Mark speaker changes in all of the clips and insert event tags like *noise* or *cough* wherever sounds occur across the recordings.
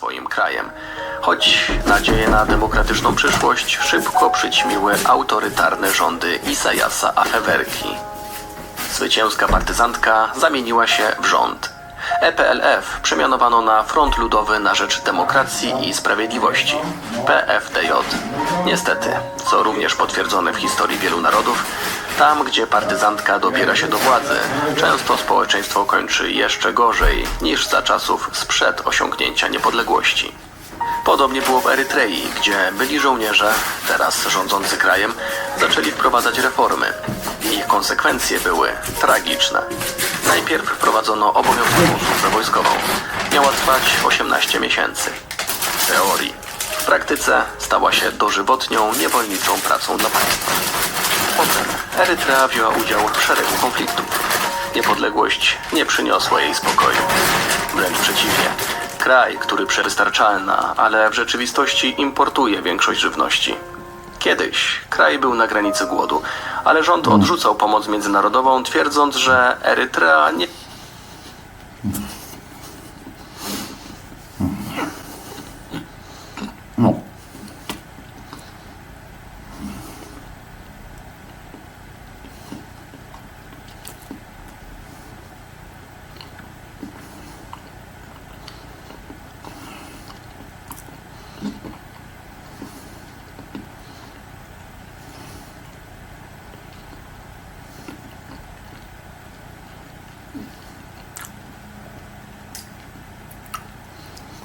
Speaker 1: swoim krajem. Choć nadzieje na demokratyczną przyszłość szybko przyćmiły autorytarne rządy Isajasa Afewerki. Zwycięska partyzantka zamieniła się w rząd. EPLF przemianowano na Front Ludowy na Rzecz Demokracji i Sprawiedliwości PFDJ. Niestety, co również potwierdzone w historii wielu narodów, tam gdzie partyzantka dobiera się do władzy, często społeczeństwo kończy jeszcze gorzej niż za czasów sprzed osiągnięcia niepodległości. Podobnie było w Erytrei, gdzie byli żołnierze, teraz rządzący krajem, zaczęli wprowadzać reformy. Ich konsekwencje były tragiczne. Najpierw wprowadzono obowiązkową służbę wojskową. Miała trwać 18 miesięcy. W teorii. W praktyce stała się dożywotnią, niewolniczą pracą dla państwa. Potem Erytrea wzięła udział w szeregu konfliktów. Niepodległość nie przyniosła jej spokoju. Wręcz przeciwnie. Kraj, który przewystarczalna, ale w rzeczywistości importuje większość żywności. Kiedyś kraj był na granicy głodu, ale rząd odrzucał pomoc międzynarodową, twierdząc, że Erytrea nie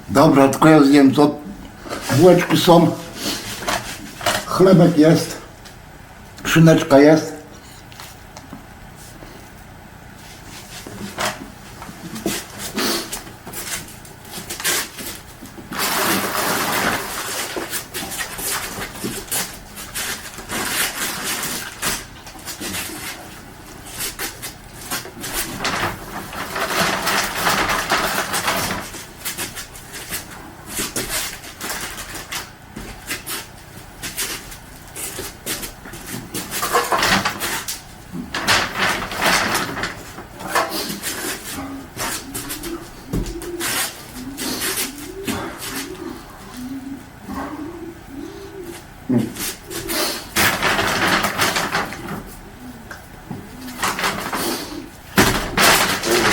Speaker 2: Dobra, tylko ja zjem to. Bułeczki są. Chlebek jest. Szyneczka jest.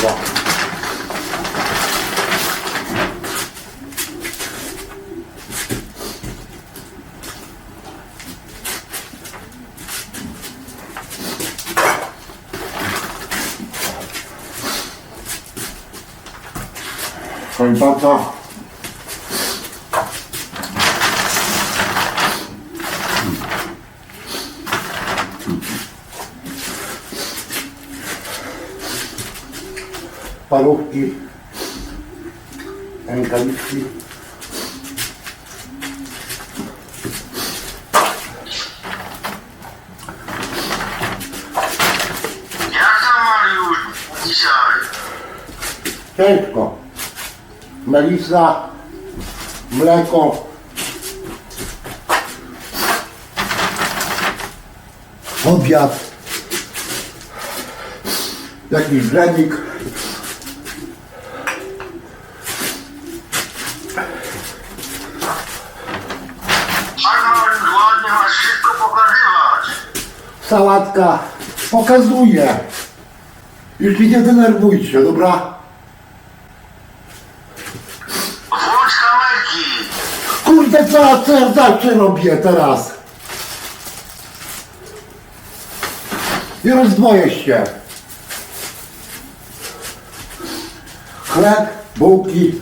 Speaker 2: Kurwa. Herbata. Parówki. Rękawiczki.
Speaker 3: Jak tam Mariusz dzisiaj?
Speaker 2: Ciężko. Melisa, mleko. Obiad. Jakiś dżemik.
Speaker 3: Tak Mariusz, ładnie masz wszystko pokazywać.
Speaker 2: Sałatka. Pokazuję. Już się nie denerwujcie, dobra?
Speaker 3: Włącz kamerki.
Speaker 2: Kurde, co ja, co ja zawsze robię teraz? I rozdwoję się. Chleb, bułki.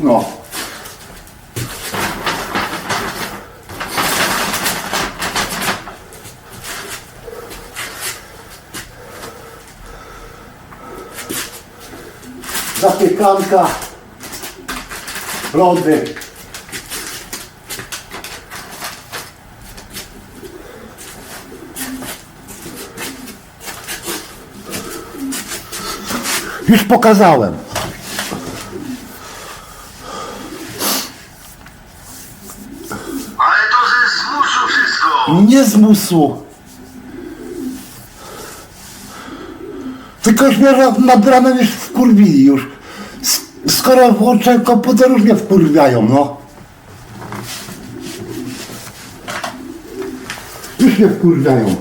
Speaker 2: No. Zapiekanka. Lody. Już pokazałem.
Speaker 3: Ale to ze zmusu wszystko.
Speaker 2: Nie z musu. Tylko już mnie nad ranem już wkurwili już. Skoro włączę komputer już mnie wkurwiają, no. Już mnie wkurwiają.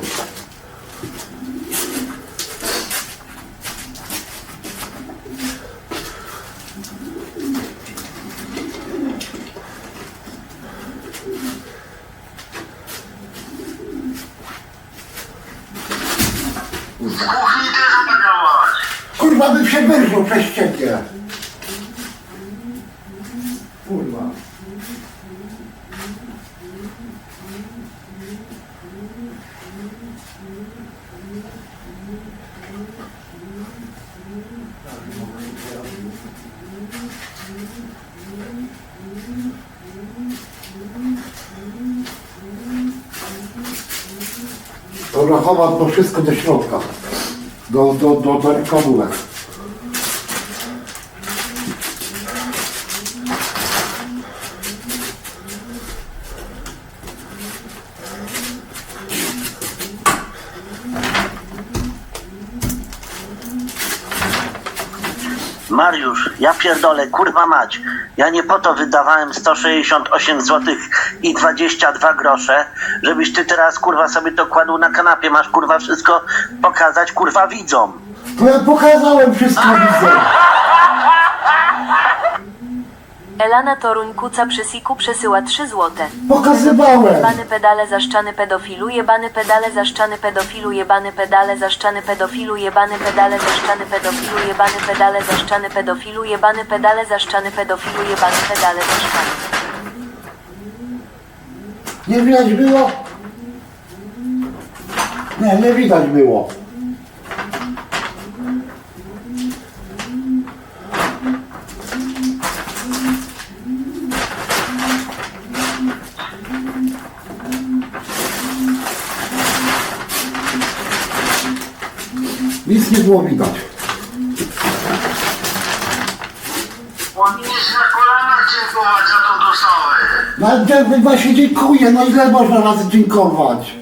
Speaker 2: Kurwa, bym się wyrżał przez ciebie. Kurwa. Dobra, chowam to wszystko do środka. Do, do, do, do rękawówek.
Speaker 4: Mariusz, ja pierdolę, kurwa mać. Ja nie po to wydawałem 168 zł i 22 grosze, żebyś ty teraz kurwa sobie to kładł na kanapie. Masz kurwa wszystko pokazać kurwa widzom.
Speaker 2: To ja pokazałem wszystko *laughs* widzę.
Speaker 5: Elana Toruń Kuca przy Siku przesyła 3 złote.
Speaker 2: Pokazywałem.
Speaker 5: Jebany pedale zaszczany pedofilu, jebany pedale zaszczany pedofilu, jebany pedale zaszczany pedofilu, jebany pedale zaszczany pedofilu, jebany pedale zaszczany pedofilu, jebany pedale zaszczany pedofilu, jebany pedale zaszczany.
Speaker 2: Nie widać było? Nie, nie widać było. Nic nie było widać.
Speaker 3: Powinieneś na kolanach dziękować za tą dostawę.
Speaker 2: No ale właśnie dziękuję, no ile można razy dziękować?